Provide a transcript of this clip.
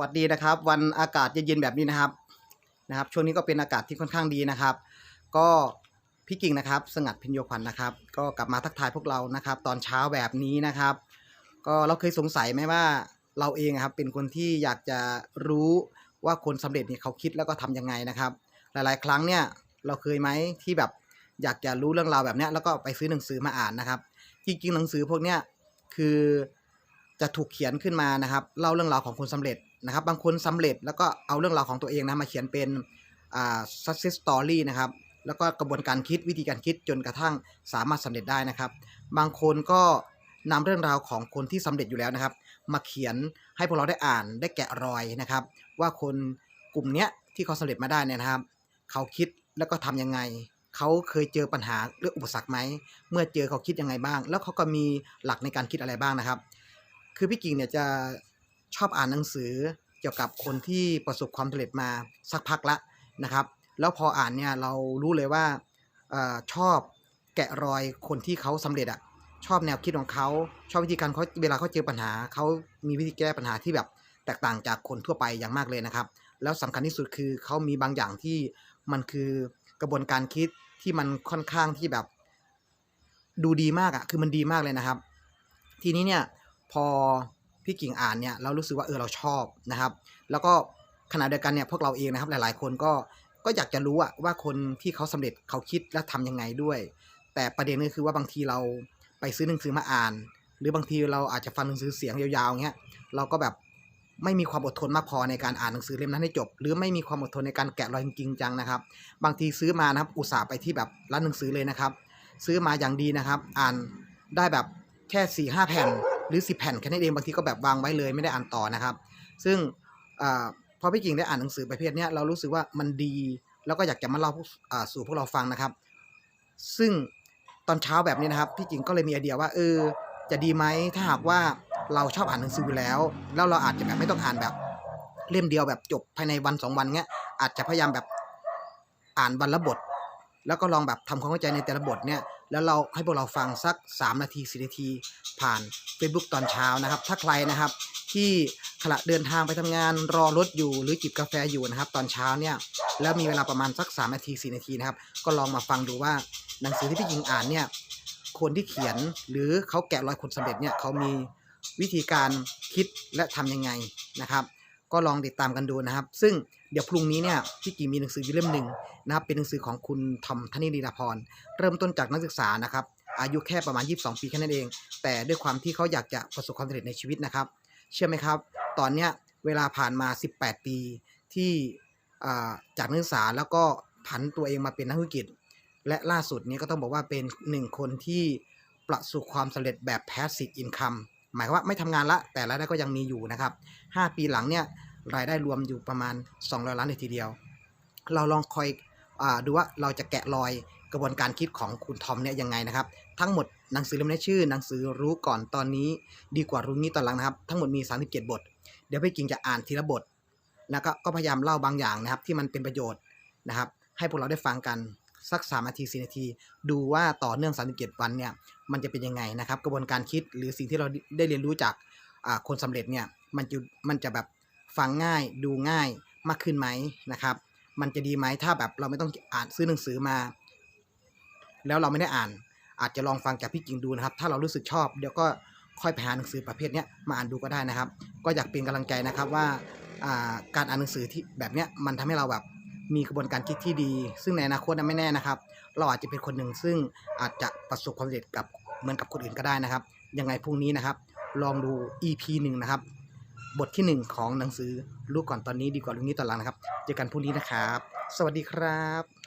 วัสดีนะครับ วันอากาศเย็นๆแบบนี้นะครับนะครับ ช่วงนี้ก็เป็นอากาศที่ค่อนข้างดีนะครับ ก็พี่กิ่งนะครับ สงัดพิญโยขวัญนะครับ ก็กลับมาทักทายพวกเรานะครับ ตอนเช้าแบบนี้นะครับ ก็เราเคยสงสัยไหมว่าเราเองครับเป็นคนที่อยากจะรู้ว่าคนสำเร็จเนี่ยเขาคิดแล้วก็ทำยังไงนะครับ หลายๆ ครั้งเนี่ยเราเคยไหมที่แบบอยากจะรู้เรื่องราวแบบนี้แล้วก็ไปซื้อหนังสือมาอ่านนะครับ จริงๆ หนังสือพวกเนี้ยคือจะถูกเขียนขึ้นมานะครับเล่าเรื่องราวของคนสำเร็จ นะครับ บางคนสำเร็จแล้วก็เอาเรื่องราวของตัวเองนะมาเขียนเป็นอ่า success story นะครับแล้วก็กระบวนการคิดวิธีการคิดจนกระทั่งสามารถสำเร็จได้นะครับ บางคนก็นำเรื่องราวของคนที่สำเร็จอยู่แล้วนะครับ มาเขียนให้พวกเราได้อ่านได้แกะรอยนะครับ ว่าคนกลุ่มเนี้ยที่เขาสำเร็จมาได้เนี่ยนะครับ เขาคิดแล้วก็ทำยังไง เขาเคยเจอปัญหาเรื่องอุปสรรคไหมเมื่อเจอเขาคิดยังไงบ้าง แล้วเขาก็มีหลักในการคิดอะไรบ้างนะครับ คือพี่กิ่งเนี่ยจะ ชอบอ่านหนังสือเกี่ยวกับคนที่ประสบความสำเร็จมาสักพักละนะครับ แล้วพออ่านเนี่ยเรารู้เลยว่าอชอบแกะรอยคนที่เขาสำเร็จอะชอบแนวคิดของเขา ชอบวิธีการเขาเวลาเขาเจอปัญหา เขามีวิธีแก้ปัญหาที่แบบแตกต่างจากคนทั่วไปอย่างมากเลยนะครับ แล้วสำคัญที่สุดคือเขามีบางอย่างที่มันคือกระบวนการคิดที่มันค่อนข้างที่แบบดูดีมากอะคือมันดีมากเลยนะครับ ทีนี้เนี่ยพอ พี่กิ่งอ่านเนี่ยเรารู้สึกว่าเออเราชอบนะครับ แล้วก็ขณะเดียวกันเนี่ยพวกเราเองนะครับหลาย ๆ คนก็ก็อยากจะรู้อะว่าคนที่เขาสำเร็จเขาคิดและทำยังไงด้วย แต่ประเด็นก็คือว่าบางทีเราไปซื้อหนังสือมาอ่าน หรือบางทีเราอาจจะฟังหนังสือเสียงยาวๆเงี้ยเราก็แบบไม่มีความอดทนมากพอในการอ่านหนังสือเล่มนั้นให้จบ หรือไม่มีความอดทนในการแกะรอยจริงจังนะครับ บางทีซื้อมานะครับอุตส่าห์ไปที่แบบร้านหนังสือเลยนะครับ ซื้อมาอย่างดีนะครับ อ่านได้แบบแค่4ี่ห้าแผ่น หรือสิแผ่นแค่นั้นเองบางทีก็แบบวางไว้เลยไม่ได้อ่านต่อนะครับ ซึ่งอพอพี่กิ่งได้อ่านหนังสือประเภทเนี้ยเรารู้สึกว่ามันดี แล้วก็อยากจะมาเล่าพวกอ่าสู่พวกเราฟังนะครับ ซึ่งตอนเช้าแบบนี้นะครับพี่กิ่งก็เลยมีไอเดียว่าเออจะดีไหมถ้าหากว่าเราชอบอ่านหนังสืออยู่แล้ว แล้วเราอาจจะแบบไม่ต้องอ่านแบบเล่มเดียวแบบจบภายในวันสองวันเงี้ยอาจจะพยายามแบบอ่านวันละบท แล้วก็ลองแบบทำความเข้าใจในแต่ละบทเนี่ย แล้วเราให้พวกเราฟังสัก 3 นาที4นาที ผ่าน Facebook ตอนเช้านะครับ ถ้าใครนะครับ ที่ขณะเดินทางไปทำงานรอรถอยู่หรือจิบกาแฟอยู่นะครับ ตอนเช้าเนี่ยแล้วมีเวลาประมาณสัก 3 นาที4นาทีนะครับ ก็ลองมาฟังดูว่าหนังสือที่พี่ยิงอ่านเนี่ยคนที่เขียนหรือเขาแกะรอยคนสำเร็จเนี่ยเขามีวิธีการคิดและทำยังไงนะครับ ก็ลองติดตามกันดูนะครับ ซึ่ง เดี๋ยวพรุ่งนี้เนี่ยพี่กีมีหนังสืออยู่เล่มหนึ่งนะครับเป็นหนังสือของคุณทอมธนิรีลาพรเริ่มต้นจากนักศึกษานะครับอายุแค่ประมาณ 22 ปีแค่นั้นเอง แต่ด้วยความที่เขาอยากจะประสบความสำเร็จในชีวิตนะครับ เชื่อไหมครับ ตอนเนี้ยเวลาผ่านมา 18 ปีที่จากนักศึกษาแล้วก็ผันตัวเองมาเป็นนักธุรกิจ และล่าสุดนี้ก็ต้องบอกว่าเป็นหนึ่งคนที่ประสบความสำเร็จแบบ passive income หมายความว่าไม่ทำงานละแต่รายได้ก็ยังมีอยู่นะครับ 5 ปีหลังเนี่ย รายได้รวมอยู่ประมาณ 200 ล้านเลยทีเดียว เราลองคอยอดูว่าเราจะแกะรอยกระบวนการคิดของคุณทอมเนี่ยยังไงนะครับ ทั้งหมดหนังสือเล่มนี้ชื่อหนังสือรู้ก่อนตอนนี้ดีกว่ารู้นี้ตอนหลังนะครับ ทั้งหมดมี 37 บท เดี๋ยวพี่กิ่งจะอ่านทีละบท แล้วก็พยายามเล่าบางอย่างนะครับ ที่มันเป็นประโยชน์นะครับ ให้พวกเราได้ฟังกันสัก3นาที4นาที ดูว่าต่อเนื่อง 37 วันเนี่ยมันจะเป็นยังไงนะครับ กระบวนการคิดหรือสิ่งที่เราได้เรียนรู้จากคนสำเร็จเนี่ยมันจะมันจะแบบ ฟังง่ายดูง่ายมากขึ้นไหมนะครับ มันจะดีไหมถ้าแบบเราไม่ต้องอ่านซื้อหนังสือมา แล้วเราไม่ได้อ่าน อาจจะลองฟังจากพี่กิ่งดูนะครับ ถ้าเรารู้สึกชอบเดี๋ยวก็ค่อยไปหาหนังสือประเภทนี้มาอ่านดูก็ได้นะครับ ก็อยากเป็นกำลังใจนะครับว่าการอ่านหนังสือที่แบบนี้มันทำให้เราแบบมีกระบวนการคิดที่ดี ซึ่งในอนาคตนะไม่แน่นะครับ เราอาจจะเป็นคนหนึ่งซึ่งอาจจะประสบความสำเร็จกับเหมือนกับคนอื่นก็ได้นะครับ ยังไงพรุ่งนี้นะครับ ลองดู EP หนึ่งนะครับ บทที่หนึ่งของหนังสือรู้ก่อนตอนนี้ดีกว่ารู้นี้ตอนหลังนะครับ เจอกันพรุ่งนี้นะครับ สวัสดีครับ